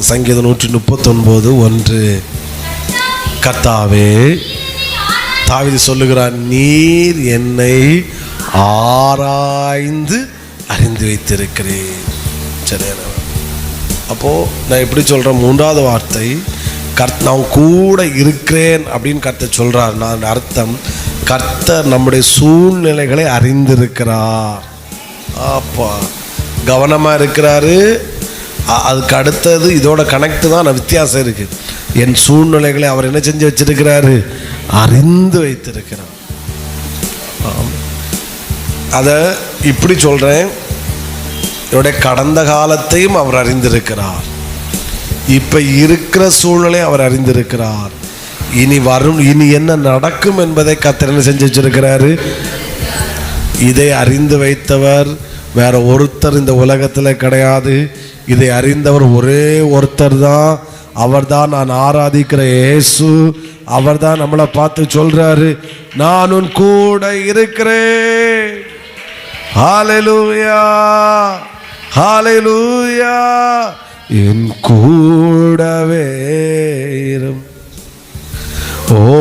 சங்கீதம் நூற்றி முப்பத்தொன்பது ஒன்று. கர்த்தாவே தாவிதி சொல்லுகிறார் நீர் என்னை ஆராய்ந்து அறிந்து வைத்திருக்கிறேன் சரியான அப்போது நான் எப்படி சொல்கிறேன் மூன்றாவது வார்த்தை கர்த் நான் கூட இருக்கிறேன் அப்படின்னு கர்த்தர் சொல்கிறார் நான் அர்த்தம் கர்த்தர் நம்முடைய சூழ்நிலைகளை அறிந்திருக்கிறார். அப்பா கவனமாக இருக்கிறாரு. அதுக்கு அடுத்தது இதோட கனெக்ட் தான் நான் வித்தியாசம் இருக்குது என் சூழ்நிலைகளை அவர் என்ன செஞ்சு வச்சிருக்கிறாரு? அறிந்து வைத்திருக்கிறார். அதை இப்படி சொல்கிறேன் என்னுடைய கடந்த காலத்தையும் அவர் அறிந்திருக்கிறார். இப்போ இருக்கிற சூழ்நிலை அவர் அறிந்திருக்கிறார். இனி வரும் இனி என்ன நடக்கும் என்பதை கத்தர் என்ன செஞ்சு வச்சிருக்கிறாரு? இதை அறிந்து வைத்தவர். வேற ஒருத்தர் இந்த உலகத்தில் கிடையாது. இதை அறிந்தவர் ஒரே ஒருத்தர் தான். அவர்தான் நான் ஆராதிக்கிற இயேசு. அவர்தான் நம்மளை பார்த்து சொல்றாரு நான் உன் கூட இருக்கிறேன். ஹாலலூயா ஹாலலூயா என் கூடவே இரும். ஓ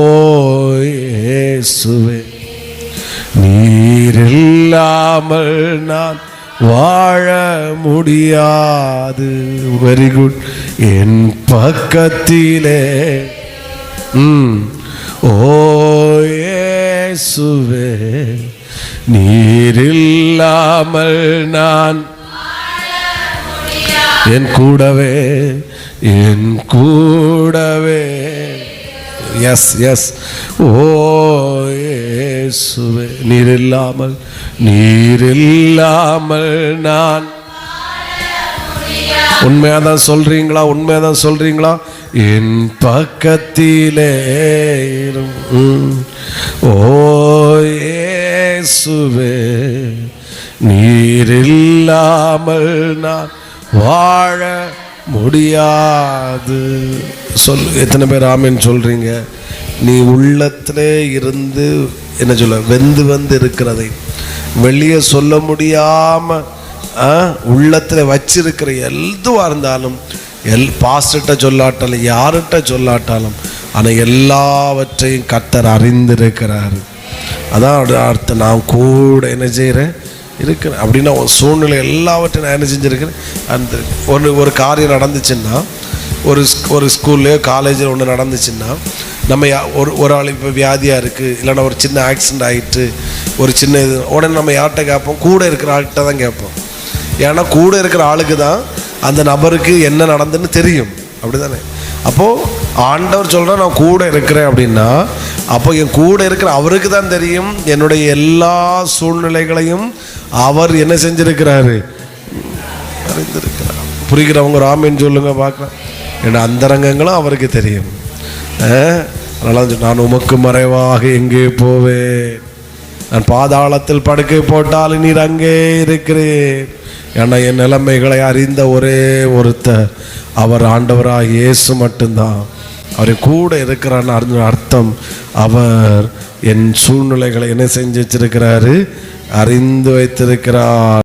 நீர் இல்லாமல் நான் வாழ முடியாது. வெரி குட் என் பக்கத்திலே ம் ஓ இயேசுவே நான் என் கூடவே என் கூடவே. எஸ் எஸ் ஓ இயேசுவே நீர் இல்லாமல் நீர் இல்லாமல் நான். உண்மையாக தான் சொல்றீங்களா? உண்மையாக தான் சொல்றீங்களா? என் பக்கத்திலே ஓசுவே ஓ நீர் இல்லாமல் நான் வாழ முடியாது. சொல் எத்தனை பேர் ஆமின்னு சொல்றீங்க? நீ உள்ளத்திலே இருந்து என்ன சொல்ல வெந்து வந்து இருக்கிறதை வெளியே சொல்ல முடியாம ஆ, வச்சிருக்கிற எதுவாக இருந்தாலும் எல் பாஸ்டர்கிட்ட சொல்லாட்டாலும் யார்கிட்ட சொல்லாட்டாலும் ஆனால் எல்லாவற்றையும் கத்தர் அறிந்திருக்கிறார். அதான் அர்த்தம். நான் கூட என்ன செய்கிறேன் இருக்கிறேன். அப்படின்னா ஒரு சூழ்நிலை எல்லாவற்றையும் நான் என்ன செஞ்சுருக்கிறேன்? அந்த ஒரு ஒரு காரியம் நடந்துச்சுன்னா ஒரு ஒரு ஸ்கூல்லையோ காலேஜில் ஒன்று நடந்துச்சுன்னா நம்ம யா- ஒரு ஒரு ஆள் இப்போ வியாதியாக இருக்குது இல்லைன்னா ஒரு சின்ன ஆக்சிடென்ட் ஆகிட்டு ஒரு சின்ன இது உடனே நம்ம யார்கிட்ட கேட்போம்? கூட இருக்கிற ஆள்கிட்ட தான் கேட்போம். ஏன்னா கூட இருக்கிற ஆளுக்கு தான் அந்த நபருக்கு என்ன நடந்துன்னு தெரியும். அப்படிதானே? அப்போது ஆண்டவர் சொல்கிற நான் கூட இருக்கிறேன் அப்படின்னா அப்போ என் கூட இருக்கிற அவருக்கு தான் தெரியும். என்னுடைய எல்லா சூழ்நிலைகளையும் அவர் என்ன செஞ்சிருக்கிறாரு? அறிந்திருக்கிறார். புரிகிறவங்க ராமின்னு சொல்லுங்க பார்க்குறேன் என் அந்தரங்கங்களும் அவருக்கு தெரியும். அதனால் நான் உமக்கு மறைவாக எங்கே போவேன்? நான் பாதாளத்தில் படுக்கை போட்டால் நீர் அங்கே இருக்கிறேன். ஏன்னா என் நிலைமைகளை அறிந்த ஒரே ஒருத்தர் அவர் ஆண்டவராக இயேசு மட்டும்தான். அவர் கூட இருக்கிறான்னு அறிஞர் அர்த்தம் அவர் என் சூழ்நிலைகளை என்ன செஞ்சு வச்சிருக்கிறாரு? அறிந்து வைத்திருக்கிறார்.